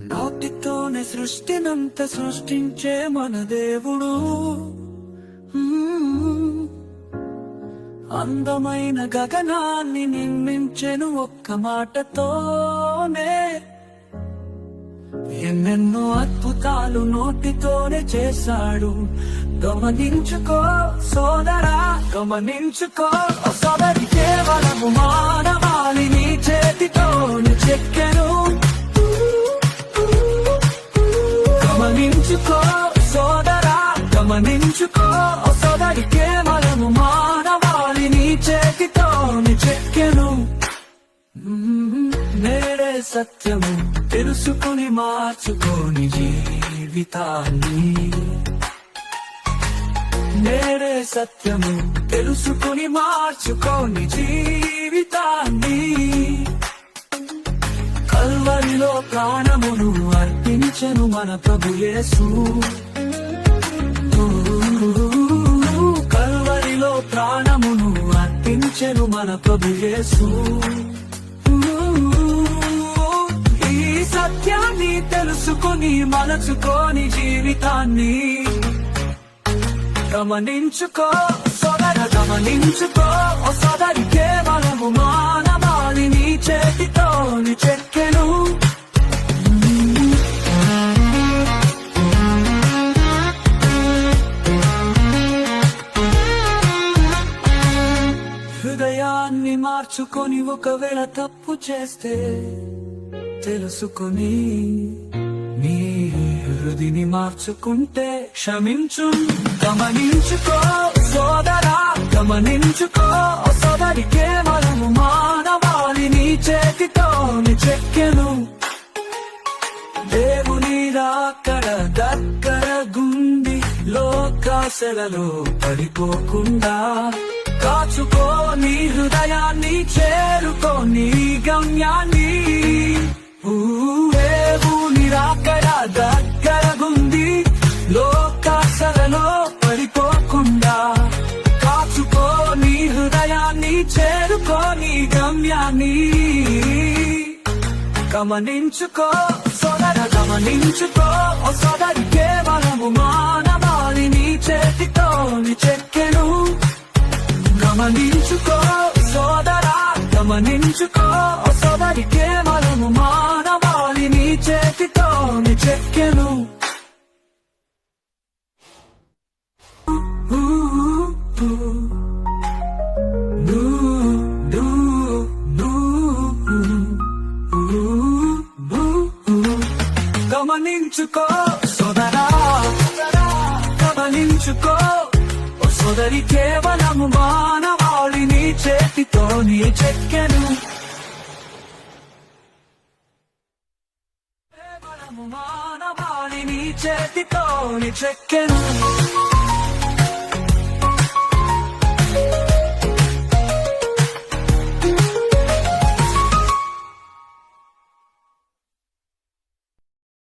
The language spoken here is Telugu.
నోటితోనే సృష్టినంత సృష్టించే మన దేవుడు. అందమైన గగనాన్ని నిర్మించెను ఒక్క మాటతోనే. ఎన్నెన్నో అద్భుతాలు నోటితోనే చేశాడు. గమనించుకో సోదరా గమనించుకో. సోదరి కేవలము మానవాళిని సోదరా గమనించుకో ఓ సోదరి కేవలము మానవాళిని చేతితోనే చెక్కెను. నేడే సత్యము తెలుసుకుని మార్చుకోని జీవితాన్ని. నేడే సత్యము తెలుసుకుని మార్చుకోని జీవితాన్ని. కల్వరిలో ప్రాణమును అర్పించను మన ప్రభు మన ప్రభు యేసు ఈ సత్యాన్ని తెలుసుకొని మలచుకొని జీవితాన్ని గమనించుకో సోదర గమనించుకో సోదరి కేవలము మా హృదయాన్ని మార్చుకొని ఒకవేళ తప్పు చేస్తే తెలుసుకొని నీ హృదిని మార్చుకుంటే క్షమించు. గమనించుకో సోదరా గమనించుకో సోదరి కేవలము మానవాళిని చేతితోని చెక్కెను. దేవుని రాకడ దగ్గర గుండి లోకాశలలో పడిపోకుండా కాచుకో నీ హృదయాన్ని చేరుకో నీ గమ్యాన్ని. ఊ, దేవుని రాకడ దగ్గర గుండి లోకాశలలో పడిపోకుండా. కాచుకో నీ హృదయాన్ని చేరుకో నీ గమ్యాన్ని. గమనించుకో సోదర గమనించుకో సోదర. గమనించుకో సోదరా గమనించుకో ఓ సోదరి కేవలము మానవాళిని చేతితోని చెక్కెను ఊ, ఊ, గమనించుకో సోదరా గమనించుకో సోదరి కేవలము మానవ మానవాళిని చేతితోని చెక్కెను. కేవలము మానవాళిని చేతితోని చెక్కెను.